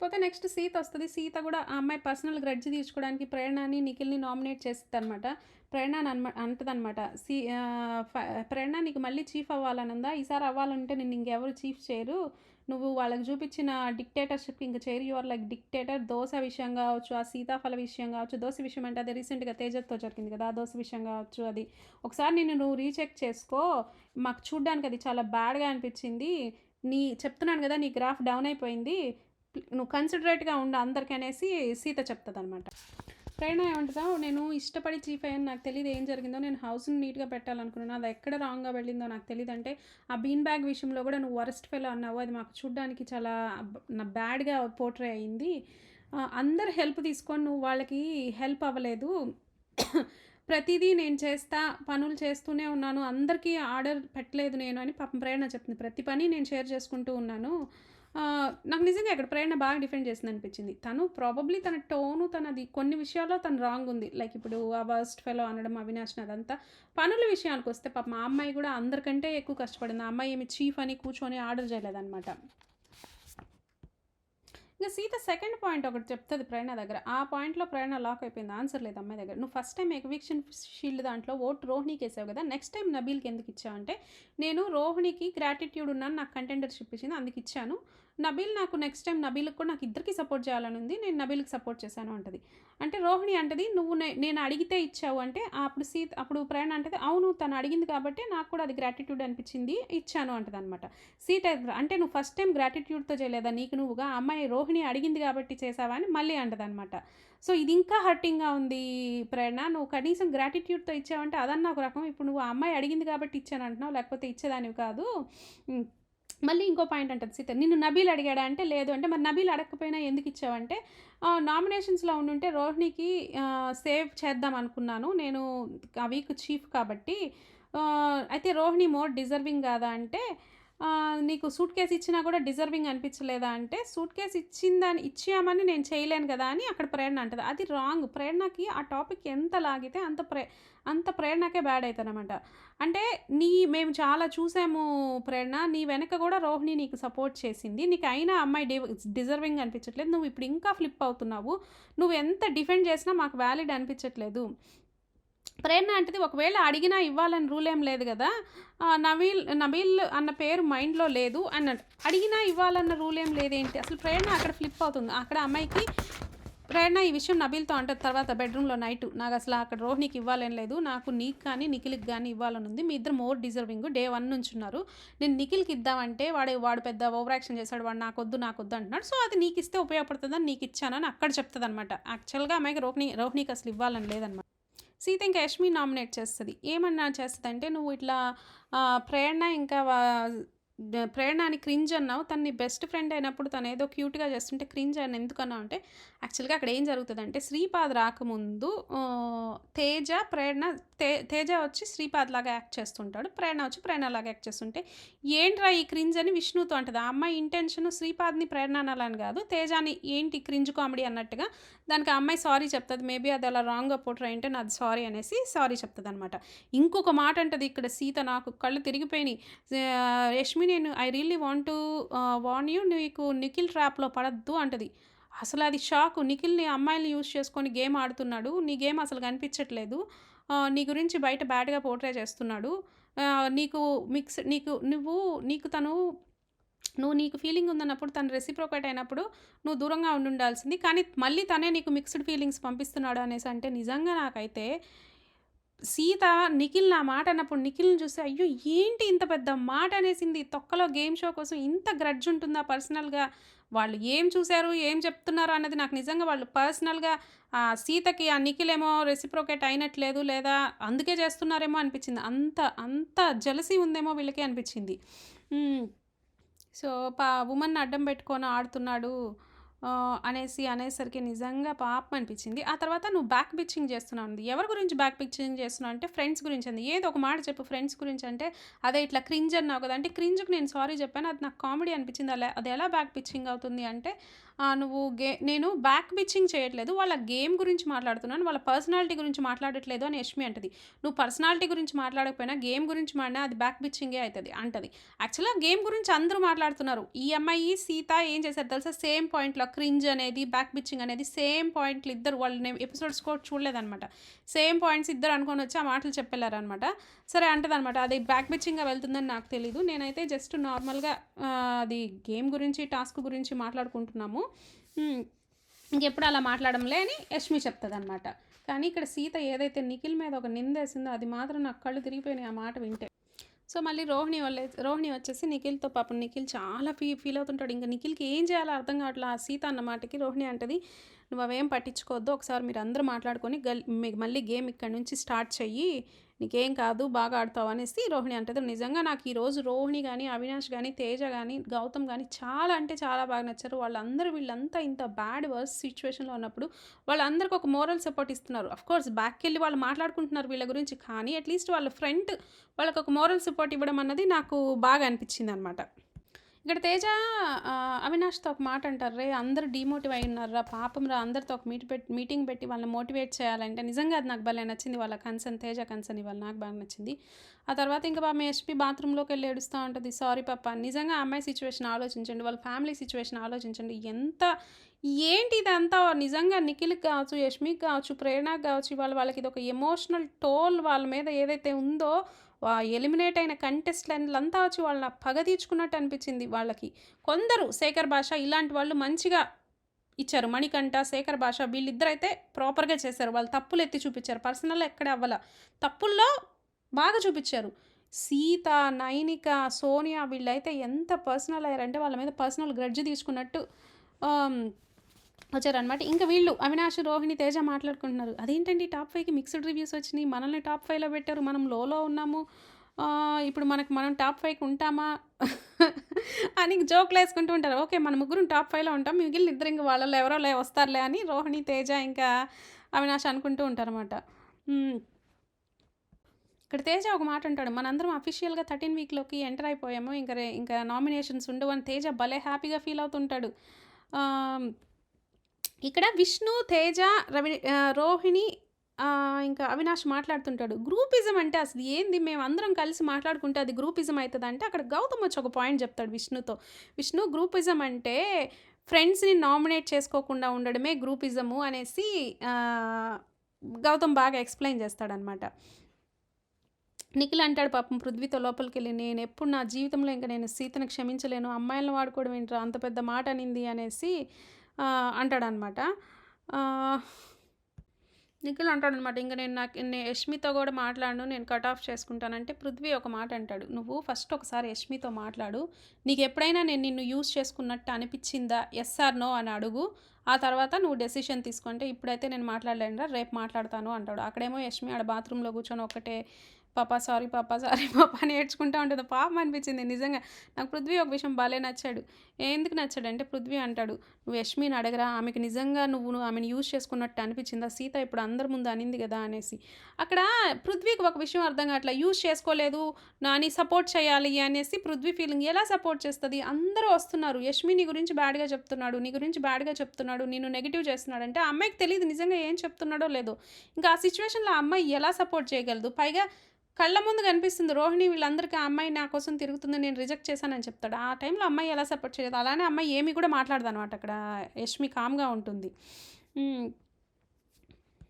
పోతే నెక్స్ట్ సీత వస్తుంది సీత కూడా ఆ అమ్మాయి పర్సనల్ గ్రడ్జ్ తీర్చుకోవడానికి ప్రేరణని, నిఖిల్‌ని నామినేట్ చేసిద్దనమాట. ప్రేరణ అనమ అంటదనమాట. సి ఫ "ప్రేరణ నీకు మళ్ళీ చీఫ్ అవ్వాలనుందా? ఈసారి అవ్వాలంటే నేను ఇంకెవరు చీఫ్ చేయరు. నువ్వు వాళ్ళకి చూపించిన డిక్టేటర్‌షిప్ ఇంక చేరు యువర్ ఆర్ లైక్ డిక్టేటర్." దోశ విషయం కావచ్చు ఆ సీతాఫల విషయం కావచ్చు దోశ విషయం అంటే అదే రీసెంట్‌గా తేజత్తో జరిగింది కదా! ఆ దోశ విషయం కావచ్చు అది. "ఒకసారి నేను నువ్వు రీచెక్ చేసుకో. మాకు చూడ్డానికి అది చాలా బ్యాడ్‌గా అనిపించింది. నీ చెప్తున్నాను కదా నీ గ్రాఫ్ డౌన్ అయిపోయింది. నువ్వు కన్సిడరేట్‌గా ఉండు అందరికీ అనేసి సీత చెప్తుంది అనమాట ప్రేరణ ఏమంటదా? "నేను ఇష్టపడి చీఫ్ అయ్యాను. నాకు తెలియదు ఏం జరిగిందో. నేను హౌస్‌ని నీట్‌గా పెట్టాలనుకున్నాను. అది ఎక్కడ రాంగ్‌గా వెళ్ళిందో నాకు తెలియదు అంటే ఆ బీన్ బ్యాగ్ విషయంలో కూడా నువ్వు వరస్ట్ ఫెలో అన్నావు. అది మాకు చూడ్డానికి చాలా నా బ్యాడ్‌గా పోర్ట్రే అయింది. అందరు హెల్ప్ తీసుకొని నువ్వు వాళ్ళకి హెల్ప్ అవ్వలేదు. ప్రతిదీ నేను చేస్తా. పనులు చేస్తూనే ఉన్నాను. అందరికీ ఆర్డర్ పెట్టలేదు నేను" అని పాపం ప్రేరణ చెప్తుంది. "ప్రతి పని నేను షేర్ చేసుకుంటూ ఉన్నాను." నాకు నిజంగా ఇక్కడ ప్రేరణ బాగా డిఫెండ్ చేసింది అనిపించింది తను ప్రాబబ్లీ తన టోను తనది కొన్ని విషయాల్లో తను రాంగ్ ఉంది. లైక్ ఇప్పుడు ఆ వర్స్ట్ ఫెలో అనడం అవినాష్‌ని అదంతా. పనుల విషయానికి వస్తే పాపం మా అమ్మాయి కూడా అందరికంటే ఎక్కువ కష్టపడింది. ఆ అమ్మాయి ఏమి చీఫ్ అని కూర్చొని ఆర్డర్ చేయలేదనమాట. ఇంకా సీత సెకండ్ పాయింట్ ఒకటి చెప్తుంది ప్రేరణ దగ్గర. ఆ పాయింట్‌లో ప్రేరణ లాక్ అయిపోయింది. ఆన్సర్ లేదు అమ్మాయి దగ్గర. "నువ్వు ఫస్ట్ టైం ఎవిక్షన్ షీల్డ్ దాంట్లో ఓట్ రోహిణికేసావు కదా నెక్స్ట్ టైం నబీల్‌కి ఎందుకు ఇచ్చావంటే, నేను రోహిణికి గ్రాటిట్యూడ్ ఉన్నాను. నాకు కంటెండర్‌షిప్ ఇచ్చింది. అందుకు ఇచ్చాను. నబీల్ నాకు నెక్స్ట్ టైం నబీల్‌కి కూడా నాకు ఇద్దరికీ సపోర్ట్ చేయాలని ఉంది. నేను నబీల్‌కి సపోర్ట్ చేశాను" అంటది. అంటే రోహిణి అంటది, "నువ్వు నే నేను అడిగితే ఇచ్చావు" అంటే అప్పుడు సీత అప్పుడు ప్రయాణ అంటది, "అవును తను అడిగింది కాబట్టి నాకు కూడా అది గ్రాటిట్యూడ్ అనిపించింది. ఇచ్చాను" అంటదనమాట. సీత అంటే "నువ్వు ఫస్ట్ టైమ్ గ్రాటిట్యూడ్‌తో చేయలేదా నీకు నువ్వుగా? అమ్మాయి రోహిణి అడిగింది కాబట్టి చేసావా అని మళ్ళీ అంటదనమాట. సో, ఇది ఇంకా హర్టింగ్‌గా ఉంది ప్రేరణ. నువ్వు కనీసం గ్రాటిట్యూడ్‌తో ఇచ్చావంటే అదన్నా ఒక రకం. ఇప్పుడు నువ్వు ఆ అమ్మాయి అడిగింది కాబట్టి ఇచ్చాను అంటున్నావు. లేకపోతే ఇచ్చేదానివి కాదు. మళ్ళీ ఇంకో పాయింట్ అంటది సీత. "నిన్ను నబీల్ అడిగాడా?" అంటే లేదు అంటే, "మరి నబీల్ అడగకపోయినా ఎందుకు ఇచ్చావంటే, నామినేషన్స్‌లో ఉండుంటే రోహిణికి సేవ్ చేద్దాం అనుకున్నాను. నేను ఆ వీక్ చీఫ్ కాబట్టి. అయితే రోహిణి మోర్ డిజర్వింగ్ కాదా అంటే "నీకు సూట్ కేస్ ఇచ్చినా కూడా డిజర్వింగ్ అనిపించలేదా?" అంటే సూట్ కేస్ ఇచ్చిందని ఇచ్చామని నేను చేయలేను కదా అని అక్కడ ప్రేరణ అంటుంది అది రాంగ్. ప్రేరణకి ఆ టాపిక్ ఎంత లాగితే అంత ప్రే అంత ప్రేరణకే బ్యాడ్ అయితదనమాట. అంటే నీ మేము చాలా చూసాము ప్రేరణ. నీ వెనక కూడా రోహిణి నీకు సపోర్ట్ చేసింది. నీకు అయినా అమ్మాయి డి డిజర్వింగ్ అనిపించట్లేదు. నువ్వు ఇప్పుడు ఇంకా ఫ్లిప్ అవుతున్నావు. నువ్వు ఎంత డిఫెండ్ చేసినా మాకు వ్యాలిడ్ అనిపించట్లేదు. ప్రేరణ అంటేది ఒకవేళ అడిగినా ఇవ్వాలని రూల్ ఏం లేదు కదా ఆహ్, నవీల్ నబీల్ అన్న పేరు మైండ్‌లో లేదు అన్నట్టు. అడిగినా ఇవ్వాలన్న రూల్ ఏం లేదేంటి? అసలు ప్రేరణ అక్కడ ఫ్లిప్ అవుతుంది. అక్కడ అమ్మాయికి ప్రేరణ ఈ విషయం నబీల్‌తో అంటారు తర్వాత బెడ్‌రూమ్‌లో నైట్ నాకు అసలు అక్కడ రోహిణికి ఇవ్వాలని లేదు. నాకు నీకు కానీ, నిఖిల్‌కి కానీ ఇవ్వాలని ఉంది. మీ ఇద్దరు మోర్ డిజర్వింగ్. డే వన్ నుంచి ఉన్నారు. నేను నిఖిల్‌కి ఇద్దామంటే వాడు వాడు పెద్ద ఓవర్ యాక్షన్ చేశాడు. వాడు నాకొద్దు, నాకొద్దు అంటున్నాడు. సో, అది నీకు ఇస్తే ఉపయోగపడుతుందని నీకు ఇచ్చానని అక్కడ చెప్తదనమాట. యాక్చువల్‌గా అమ్మాయికి రోహిణి రోహిణికి అసలు ఇవ్వాలని లేదనమాట. సీత ఇంకా యష్మి నామినేట్ చేస్తుంది. ఏమన్నా చేస్తుందంటే "నువ్వు ఇట్లా ప్రేరణ ఇంకా వ ప్రేరణ అని క్రింజ్ అన్నావు. తను నీ బెస్ట్ ఫ్రెండ్ అయినప్పుడు తను ఏదో క్యూట్‌గా చేస్తుంటే క్రింజ్ అని ఎందుకన్నావు?" అంటే యాక్చువల్‌గా అక్కడ ఏం జరుగుతుందంటే శ్రీపాద్ రాకముందు తేజ, ప్రేరణ తే తేజ వచ్చి శ్రీపాద్ లాగా యాక్ట్ చేస్తుంటాడు. ప్రేరణ వచ్చి ప్రేరణ లాగా యాక్ట్ చేస్తుంటే, "ఏంట్రా ఈ క్రింజ్" అని విష్ణుతో అంటది. ఆ అమ్మాయి ఇంటెన్షన్ శ్రీపాద్‌ని ప్రేరణ అనాలని కాదు తేజాని ఏంటి క్రింజ్ కామెడీ అన్నట్టుగా దానికి ఆ అమ్మాయి సారీ చెప్తుంది మేబీ అది అలా రాంగ్‌గా పోట్రా అయ్యుంటే నాది సారీ అనేసి సారీ చెప్తుంది అనమాట ఇంకొక మాట అంటది ఇక్కడ సీత నాకు కళ్ళు తిరిగిపోయినాయి. ఆహ్, నేను I really want to warn you నీకు నిఖిల్ ట్రాప్‌లో పడద్దు అంటది. అసలు అది షాక్ నిఖిల్‌ని అమ్మాయిల్ని యూజ్ చేసుకొని గేమ్ ఆడుతున్నాడు. నీ గేమ్ అసలు కనిపించట్లేదు. నీ గురించి బయట బ్యాడ్‌గా పోర్ట్రే చేస్తున్నాడు. నీకు మిక్స్ నీకు నువ్వు నీకు తను నువ్వు నీకు ఫీలింగ్ ఉందన్నప్పుడు తను రెసిప్రోకేట్ అయినప్పుడు నువ్వు దూరంగా ఉండి ఉండాల్సింది కానీ మళ్ళీ తనే నీకు మిక్స్డ్ ఫీలింగ్స్ పంపిస్తున్నాడు అనేసి అంటే నిజంగా నాకైతే సీత నిఖిల్ నా మాట అన్నప్పుడు నిఖిల్‌ని చూసి అయ్యో! ఏంటి ఇంత పెద్ద మాట అనేసింది. తొక్కలో గేమ్ షో కోసం ఇంత గ్రడ్జ్ ఉంటుందా పర్సనల్‌గా? వాళ్ళు ఏం చూశారు ఏం చెప్తున్నారు? అన్నది నాకు నిజంగా వాళ్ళు పర్సనల్‌గా ఆ సీతకి ఆ నిఖిల్ ఏమో రెసిప్రొకేట్ అయినట్లేదు లేదా అందుకే చేస్తున్నారేమో అనిపించింది. అంత అంత జెలసీ ఉందేమో వీళ్ళకి అనిపించింది. సో, పా ఉమెన్ అడ్డం పెట్టుకొని ఆడుతున్నాడు అనేసి అనేసరికి నిజంగా పాపం అనిపించింది. ఆ తర్వాత "నువ్వు బ్యాక్ బిచ్చింగ్ చేస్తున్నావు" అంది. ఎవరి గురించి బ్యాక్ పిచ్చింగ్ చేస్తున్నావు అంటే ఫ్రెండ్స్ గురించి అంది. ఏదో ఒక మాట చెప్పు ఫ్రెండ్స్ గురించి అంటే, "అదే ఇట్లా క్రింజ్ అన్నావు కదా!" అంటే క్రింజ్‌కి నేను సారీ చెప్పాను. అది నాకు కామెడీ అనిపించింది. అలా అది ఎలా బ్యాక్ పిచ్చింగ్ అవుతుంది అంటే, "నువ్వు గే నేను బ్యాక్ బిచ్చింగ్ చేయట్లేదు. వాళ్ళ గేమ్ గురించి మాట్లాడుతున్నాను. వాళ్ళ పర్సనాలిటీ గురించి మాట్లాడట్లేదు" అని యష్మి అంటది. "నువ్వు పర్సనాలిటీ గురించి మాట్లాడకపోయినా గేమ్ గురించి మాడినా అది బ్యాక్ పిచ్చింగే అవుతుంది అంటది. యాక్చువల్‌గా గేమ్ గురించి అందరూ మాట్లాడుతున్నారు. ఈ అమ్మాయి, సీత ఏం చేశారు తెలుసా? సేమ్ పాయింట్‌లో క్రింజ్ అనేది బ్యాక్ బిచ్చింగ్ అనేది సేమ్ పాయింట్లు ఇద్దరు వాళ్ళు నేను ఎపిసోడ్స్ కూడా చూడలేదనమాట సేమ్ పాయింట్స్ ఇద్దరు అనుకొని వచ్చి ఆ మాటలు చెప్పెళ్ళారనమాట సరే అంటదనమాట అది బ్యాక్ బిచ్చింగ్గా వెళ్తుందని నాకు తెలీదు. నేనైతే జస్ట్ నార్మల్గా అది గేమ్ గురించి టాస్క్ గురించి మాట్లాడుకుంటున్నాము. ఇంకెప్పుడు అలా మాట్లాడంలే అని యష్మి చెప్తుంది అనమాట కానీ ఇక్కడ సీత ఏదైతే నిఖిల్ మీద ఒక నింద వేసిందో అది మాత్రం నాకు కళ్ళు తిరిగిపోయినాయి ఆ మాట వింటే. సో మళ్ళీ రోహిణి వాళ్ళ రోహిణి వచ్చేసి నిఖిల్తో పాపం నిఖిల్ చాలా ఫీ ఫీల్ అవుతుంటాడు. ఇంకా నిఖిల్కి ఏం చేయాలో అర్థం కావట్లే. ఆ సీత అన్న మాటకి రోహిణి అంటది నువ్వు అవేం పట్టించుకోవద్దు. ఒకసారి మీరు అందరూ మాట్లాడుకొని గల్ మళ్ళీ గేమ్ ఇక్కడ నుంచి స్టార్ట్ చెయ్యి. నీకేం కాదు బాగా ఆడతావు అనేసి రోహిణి అంటది. నిజంగా నాకు ఈరోజు రోహిణి కానీ అవినాష్ కానీ తేజ కానీ గౌతమ్ కానీ చాలా అంటే చాలా బాగా నచ్చారు. వాళ్ళందరూ వీళ్ళంతా ఇంత బ్యాడ్ వర్స్ సిచ్యువేషన్లో ఉన్నప్పుడు వాళ్ళందరికీ ఒక మోరల్ సపోర్ట్ ఇస్తున్నారు. అఫ్ కోర్స్ బ్యాక్కి వెళ్ళి వాళ్ళు మాట్లాడుకుంటున్నారు వీళ్ళ గురించి కానీ అట్లీస్ట్ వాళ్ళ ఫ్రెండ్ వాళ్ళకి ఒక మోరల్ సపోర్ట్ ఇవ్వడం అన్నది నాకు బాగా అనిపించింది అనమాట ఇక్కడ తేజ అవినాష్తో ఒక మాట అంటారు రే అందరూ డిమోటివ్ అయి ఉన్నారా పాపం రా అందరితో ఒక మీట్ పెట్టి మీటింగ్ పెట్టి వాళ్ళని మోటివేట్ చేయాలంటే నిజంగా అది నాకు భలే నచ్చింది వాళ్ళ కన్సర్న్ తేజ కన్సర్న్ ఇవాళ నాకు బాగా నచ్చింది. ఆ తర్వాత ఇంకా పాపం ఎస్పీ బాత్రూంలోకి వెళ్ళి ఏడుస్తూ ఉంటుంది సారీ పాప నిజంగా అమ్మాయి సిచ్యువేషన్ ఆలోచించండి వాళ్ళ ఫ్యామిలీ సిచ్యువేషన్ ఆలోచించండి ఎంత ఏంటి ఇదంతా? నిజంగా నిఖిల్కి కావచ్చు యష్మికి కావచ్చు ప్రేరణకు కావచ్చు ఇవాళ వాళ్ళకి ఇది ఒక ఎమోషనల్ టోల్ వాళ్ళ మీద ఏదైతే ఉందో ఎలిమినేట్ అయిన కంటెస్టెంట్లంతా వచ్చి వాళ్ళ పగ తీర్చుకున్నట్టు అనిపించింది వాళ్ళకి. కొందరు శేఖర్ భాష ఇలాంటి వాళ్ళు మంచిగా ఇచ్చారు. మణికంఠ శేఖర్ భాష వీళ్ళిద్దరైతే ప్రాపర్గా చేశారు. వాళ్ళు తప్పులు ఎత్తి చూపించారు. పర్సనల్ ఎక్కడ అవ్వాల. తప్పుల్లో బాగా చూపించారు. సీత నైనిక సోనియా వీళ్ళైతే ఎంత పర్సనల్ అయ్యారంటే వాళ్ళ మీద పర్సనల్ గ్రడ్జ్ తీసుకున్నట్టు వచ్చారనమాట ఇంకా వీళ్ళు అవినాష్ రోహిణి తేజ మాట్లాడుకుంటున్నారు. అదేంటండి టాప్ ఫైవ్కి మిక్స్డ్ రివ్యూస్ వచ్చినాయి? మనల్ని టాప్ ఫైవ్లో పెట్టారు. మనం లోలో ఉన్నాము. ఇప్పుడు మనకు మనం టాప్ ఫైవ్కి ఉంటామా? అని జోక్లు వేసుకుంటూ ఉంటారు. ఓకే మన ముగ్గురం టాప్ ఫైవ్లో ఉంటాం. మిగిలిన ఇద్దరు ఇంకా వాళ్ళలో ఎవరో లే వస్తారులే అని రోహిణి తేజ ఇంకా అవినాష్ అనుకుంటూ ఉంటారన్నమాట. ఇక్కడ తేజ ఒక మాట అంటాడు. మనందరం అఫీషియల్గా థర్టీన్ వీక్లోకి ఎంటర్ అయిపోయాము. ఇంకా ఇంకా నామినేషన్స్ ఉండవు అని తేజ భలే హ్యాపీగా ఫీల్ అవుతుంటాడు. ఇక్కడ విష్ణు తేజ రవి రోహిణి ఇంకా అవినాష్ మాట్లాడుతుంటాడు. గ్రూపిజం అంటే అసలు ఏంది? మేము అందరం కలిసి మాట్లాడుకుంటే అది గ్రూపిజం అవుతుంది అంటే అక్కడ గౌతమ్ వచ్చి ఒక పాయింట్ చెప్తాడు విష్ణుతో. విష్ణు గ్రూపిజం అంటే ఫ్రెండ్స్ని నామినేట్ చేసుకోకుండా ఉండడమే గ్రూపిజము అనేసి గౌతమ్ బాగా ఎక్స్ప్లెయిన్ చేస్తాడనమాట నిఖిల్ అంటాడు పాపం పృథ్వీతో లోపలికి వెళ్ళి నేను ఎప్పుడు నా జీవితంలో ఇంకా నేను సీతను క్షమించలేను. అమ్మాయిలను వాడుకోవడం ఏంటో అంత పెద్ద మాట అనింది అనేసి అంటాడనమాట. నిఖిల్ అంటాడనమాట ఇంకా నేను నాకు నేను యష్మితో కూడా మాట్లాడను నేను కట్ ఆఫ్ చేసుకుంటానంటే పృథ్వీ ఒక మాట అంటాడు. నువ్వు ఫస్ట్ ఒకసారి యష్మితో మాట్లాడు. నీకు ఎప్పుడైనా నేను నిన్ను యూజ్ చేసుకున్నట్టు అనిపించిందా? ఎస్ ఆర్ నో అని అడుగు. ఆ తర్వాత నువ్వు డెసిషన్ తీసుకుంటే ఇప్పుడైతే నేను మాట్లాడలేనురా రేపు మాట్లాడతాను అంటాడు. అక్కడేమో యష్మి ఆడ బాత్రూంలో కూర్చొని ఒకటే పాప సారీ పాప సారీ పాప అని ఏడ్చుకుంటా ఉంటుంది. పాపం అనిపించింది నిజంగా. నాకు పృథ్వీ ఒక విషయం భలే నచ్చాడు. ఎందుకు నచ్చాడు అంటే పృథ్వీ అంటాడు నువ్వు యష్మిని అడగరా ఆమెకి నిజంగా నువ్వు ఆమెను యూజ్ చేసుకున్నట్టు అనిపించిందా? సీత ఇప్పుడు అందరి ముందు అనింది కదా అనేసి. అక్కడ పృథ్వీకి ఒక విషయం అర్థం కావట్లా. యూజ్ చేసుకోలేదు నాని సపోర్ట్ చేయాలి అనేసి పృథ్వీ ఫీలింగ్ ఎలా సపోర్ట్ చేస్తుంది? అందరూ వస్తున్నారు. యష్మి నీ గురించి బ్యాడ్గా చెప్తున్నాడు నీ గురించి బ్యాడ్గా చెప్తున్నాడు నేను నెగిటివ్ చేస్తున్నాడు అంటే ఆ అమ్మాయికి తెలియదు నిజంగా ఏం చెప్తున్నాడో లేదో. ఇంకా ఆ సిచ్యువేషన్లో ఆ అమ్మాయి ఎలా సపోర్ట్ చేయగలదు? పైగా కళ్ళ ముందు కనిపిస్తుంది. రోహిణి వీళ్ళందరికీ ఆ అమ్మాయి నా కోసం తిరుగుతుంది నేను రిజెక్ట్ చేశానని చెప్తాడు. ఆ టైంలో అమ్మాయి ఎలా సపోర్ట్ చేయదు. అలానే అమ్మాయి ఏమీ కూడా మాట్లాడదు అనమాట అక్కడ. యష్మి కామ్గా ఉంటుంది.